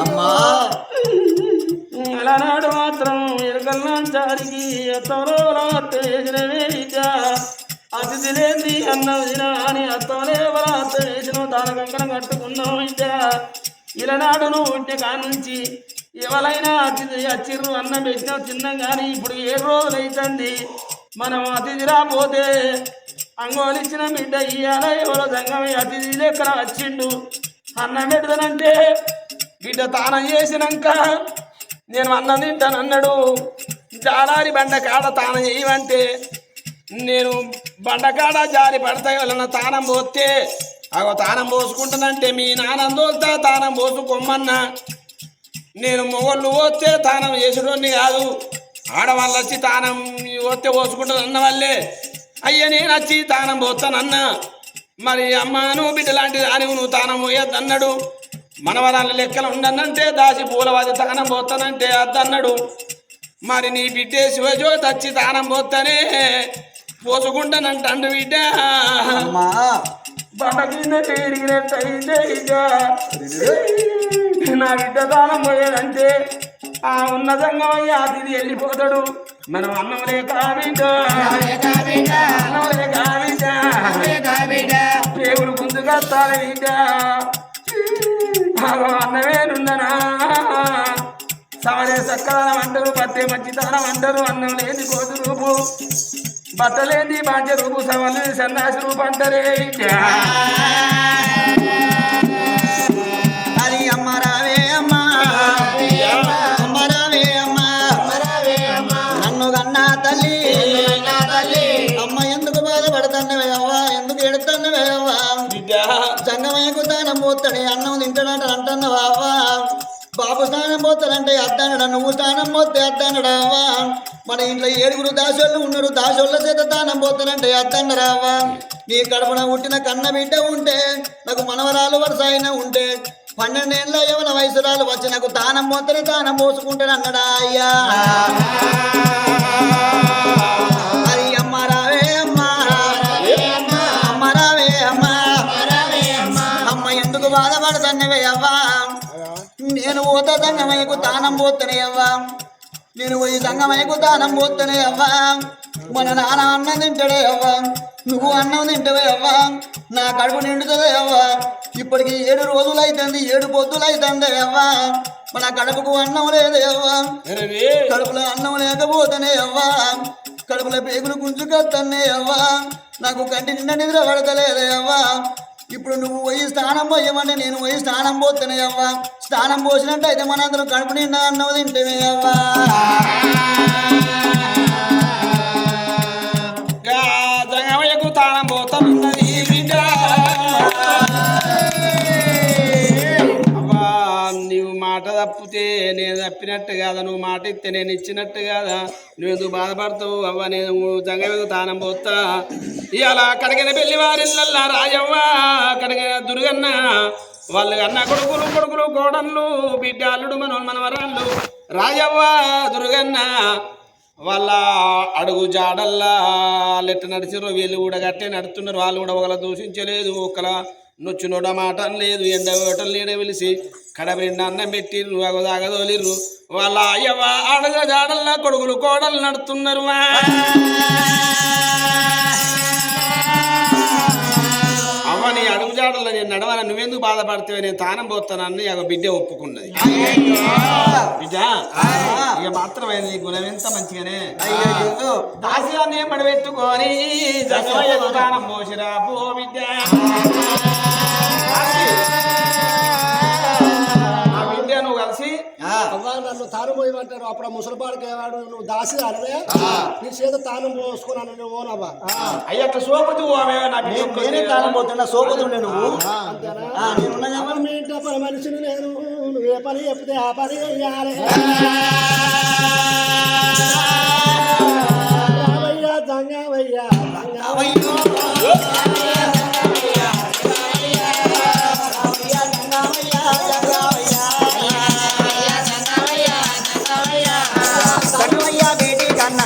అమ్మా అలనాడు మాత్రం ఎరుకల్లాంచారికి ఎత్తరోరాత్రేసినవేదిగా అతిథి లేని అన్న వినా అని అత్తలే వరాత్రేసిన తాను కంకణం కట్టుకున్నావు విద్య ఇలనాడు నువ్వు ఉంటే కానుంచి ఎవరైనా అతిథి అచ్చిర్రు అన్నం పెట్టినా తిన్నాం కానీ ఇప్పుడు ఏ రోజులైతుంది మనం అతిథి రాపోతే అంగోలిచ్చిన బిడ్డ ఇయ్యాల ఎవరో సంగమే అతిథి లెక్కన వచ్చిండు. అన్నం పెడతానంటే బిడ్డ తానం చేసినాక నేను అన్నం తింటానన్నాడు. జాలారి బండ కాడ తానం చేయమంటే నేను బండ కాడ జారి పడతాయి వలన తానం పోతే అగో తానం పోసుకుంటానంటే మీ నాన్న తోలుతా తానం పోసుకోమన్నా. నేను మొగళ్ళు పోతే తానం చేసుడోని కాదు. ఆడవాళ్ళు వచ్చి తానం పోతే పోసుకుంటుంది అన్న వాళ్ళే అయ్య నేను వచ్చి తానం పోతానన్నా. మరి అమ్మ నువ్వు బిడ్డ లాంటి దాని నువ్వు తానం పోయొద్దు అన్నాడు మనవరాళ్ళ లెక్కలు ఉండనంటే దాసి పూలవాది తానం పోతానంటే అద్దన్నాడు. మరి నీ బిడ్డే శివజ్యోతి వచ్చి తానం పోతానే పోసుకుంటానంటాడు బిడ్డ. నా బిడ్డ దానం పోయాడంటే ఆ ఉన్నతంగా అతిథి వెళ్ళిపోతాడు. మనం అన్నం లేక బిడ్డ అన్నం లేక దేవుడు ముందుగా తాను అన్నమే నుండనా సమరే సక్కదనం అంటారు పత్తే మంచితనం అంటారు అన్నం లేని కోతు రూపు. బట్టలేని బాధ్య రూపు సవలు సన్నాసి రూపు అంటారే పోతాడే అన్నం తింటాడంట అంటన్న బావా బాబు స్నానం పోతాడంటే అద్దానడా నువ్వు స్నానం పోతే అద్దానడావా మన ఇంట్లో ఏడుగురు దాసోళ్ళు ఉన్నారు దాసోళ్ళ చేత దానం పోతానంటే అద్దన్నరా నీ కడుపున పుట్టిన కన్న బిడ్డ ఉంటే నాకు మనవరాలు వరుస అయినా ఉంటే పన్నెండేళ్ళ యవన వయసురాలు వచ్చి నాకు దానం పోతేనే దానం పోసుకుంటాను అన్నడా అయ్యా? బాధపడుతున్నవే అవ్వా నేను పోతా సంగమయ్యకు దానం పోతనే అవ్వా నేను పోయి సంగమయ్యకు దానం పోతనే అవ్వా మన నాన్న అన్నం తింటాడే అవ్వా నువ్వు అన్నం తింటవే అవ్వా నా కడుపు నిండుతుంది అవ్వా ఇప్పటికి ఏడు రోజులు అవుతుంది ఏడు పొద్దులు అవుతుంది అవ్వా మన కడుపుకు అన్నం లేదు అవ్వా కడుపులో అన్నం లేకపోతేనే అవ్వా కడుపులో పేగులు గుంజుకొత్తనే అవ్వా నాకు కంటి నిండా నిద్ర పడతలేదే అవ్వా ఇప్పుడు నువ్వు పోయి స్నానం పోయమంటే నేను పోయి స్నానం పోతేనే అవ్వా. స్నానం పోసినట్టు అయితే మనందరం కడుపు నిండా అన్నం తింటేనే అవ్వా. జంగమయ్యకు తాళం పోతానున్నది అవ్వా నువ్వు మాట తప్పితే నేను తప్పినట్టు కాదా? నువ్వు మాట ఇస్తే నేను ఇచ్చినట్టు కాదా? నువ్వు ఎందుకు బాధపడతావు? అవ్వ నేను జంగమయ్యకు తాళం పోతా. ఇలా కడిగిన పెళ్ళి వారిల్లల్లా రాజవ్వ కడిగిన దుర్గన్న వాళ్ళు అన్న కొడుకులు కొడుకులు కోడళ్ళు బిడ్డ అల్లుడు మన మనవరాళ్ళు రాజవ్వ దుర్గన్న వాళ్ళ అడుగు జాడల్లా లెట్ట నడిచిర్రు వీళ్ళు కూడా గట్టే నడుతున్నారు వాళ్ళు కూడా ఒకలా దూషించలేదు ఒకలా నొచ్చునోడ మాట లేదు ఎండ ఓటలు నీడ పిలిచి కడప అన్నం పెట్టిర్రు అగదాగదోలిర్రు వాళ్ళ అయ్యవ అడుగు జాడల్లా కొడుకులు కోడలు నడుతున్నారు అవ్వ నీ నేను నడవన నువ్వెందుకు బాధపడితే నేను తానం పోతానని ఒక బిడ్డ ఒప్పుకున్నది. బిడ్డ ఇక మాత్రమే నీ గుణం ఎంత మంచిగానే? అయ్యో దాసిగాన్ని పడబెట్టుకొని దుకాణం పోసిరా పో బిడ్డ అవ్వ నన్ను తాను పోయమంటారు. అప్పుడు ముసలిపాడికి ఏవాడు నువ్వు దాసి అనవే నీ చేత తాను పోసుకున్నాను నువ్వు ఓనవ్వ అయ్య అట్లా సోపతి పోవే నా బిడ్డ నేనే తాళం పోతున్నా సోకుతుండే నువ్వు. మీ ఇంట్లో పని మనిషిని నేను నువ్వే పని చెప్తే ఆ పని చెయ్యాలి.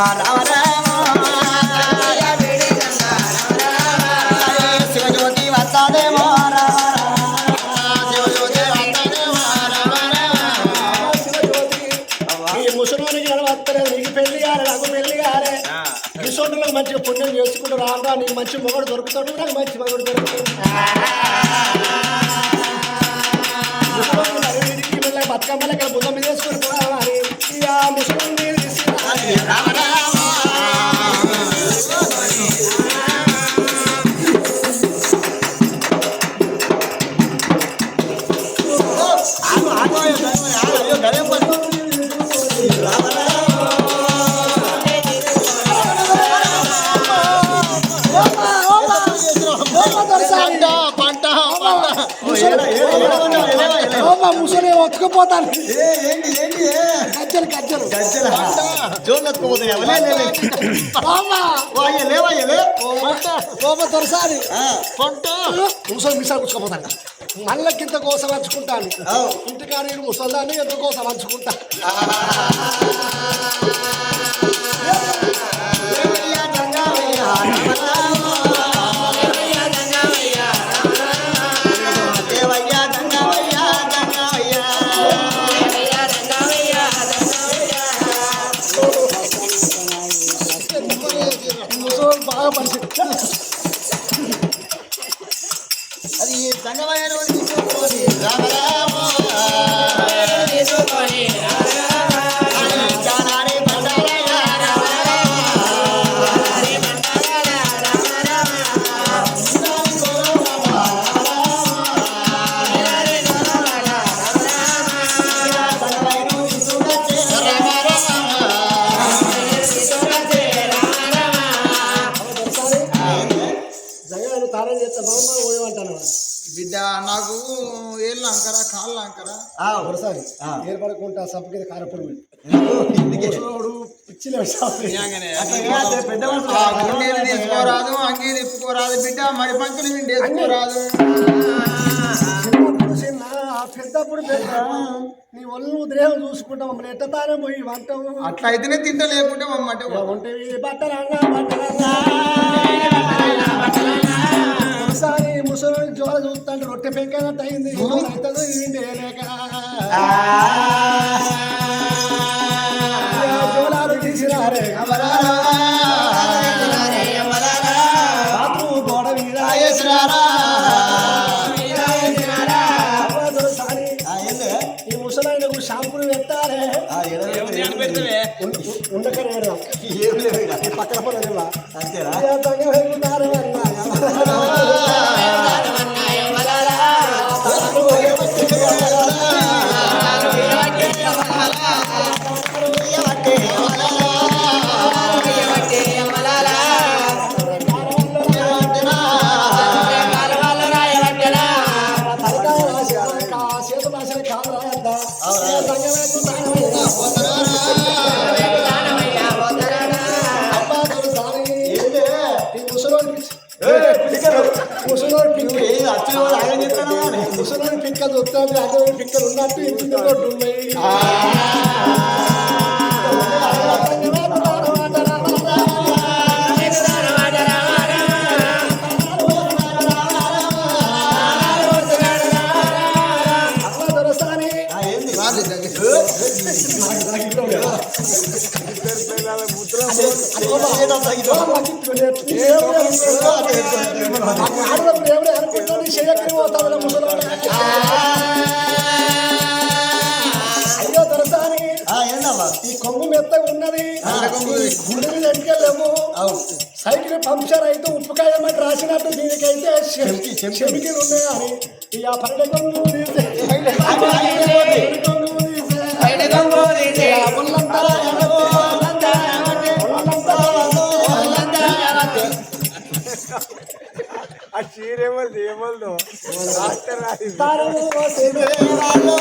రామ రామ శివజ్యోతి వస్తాదేమో రామ శివజ్యోతి వస్తాదేమో రామ శివజ్యోతి ఈ ముసలోనికి కనబడతలేదు నీకు పెళ్ళి కాలే నాకు పెళ్ళి కాలే మంచిగా పుణ్యం చేసుకుంటూ నీకు మంచి మొగడు దొరుకుతాడు నాకు మంచి మొగడు దొరుకుతాడు ముసలోళ్ళు బతుకమ్మలు ఇక్కడ బుద్ధం మీద ராதா ముసలి ఒత్తుకుపోతాను? గజ్జలు గజ్జలు. దొరసారి ముసలి మిసాలు కూర్చోపోతాను మళ్ళీ కింద కోసం వంచుకుంటాను అవు. ఇంటికాడ నేను ముసల్దాన్ని ఎంత కోసం అంకరా కాళ్ళు అంకరా ఒకసారి. ఏర్పడకుండా సబ్బు కింద కారపొడి తీసుకోరాదు అంగీ తిప్పుకోరాదు బిడ్డ. మరి పంచులు వేసుకోరాదు పెద్దప్పుడు పెద్ద. నీ ఒళ్ళు దేహం చూసుకుంటాం మమ్మల్ని ఎట్ట తానే పోయి వంటాము అట్లా అయితేనే తింట లేకుంటే మమ్మంటే బట్టలన్నా బట్టలన్నా. ఒకసారి ముసలి జోల చూస్తాంటే రొట్టె పెంకనట్టు అయింది. అవుతుందో ఇది జోలాలు తీసినారే గోడ మీద. ఈ ముసలాయనకు షాంపూలు పెట్టాలి. ఉండకనే పక్కన పడలేవా చేతులు ముసలోడు పిక్క ముసలోడు పిక్కలు వస్తాడు అదే పిక్కలు ఉన్నట్టు ఇంటితో దేవుడే అనుకుంటాను చేయకరి పోతాడు అయ్యో దొరసాని ఈ కొంగు మెత్తగా ఉన్నది గుడి మీద సైకిల్ పంక్చర్ అయితే ఉప్పుకాయ రాసినట్టు దీనికైతే చెం- చెమికలు ఉన్నాయి అని ఈ ఆ పల్లె కొంగు తీసే తారు సేవే వాళ్ళు.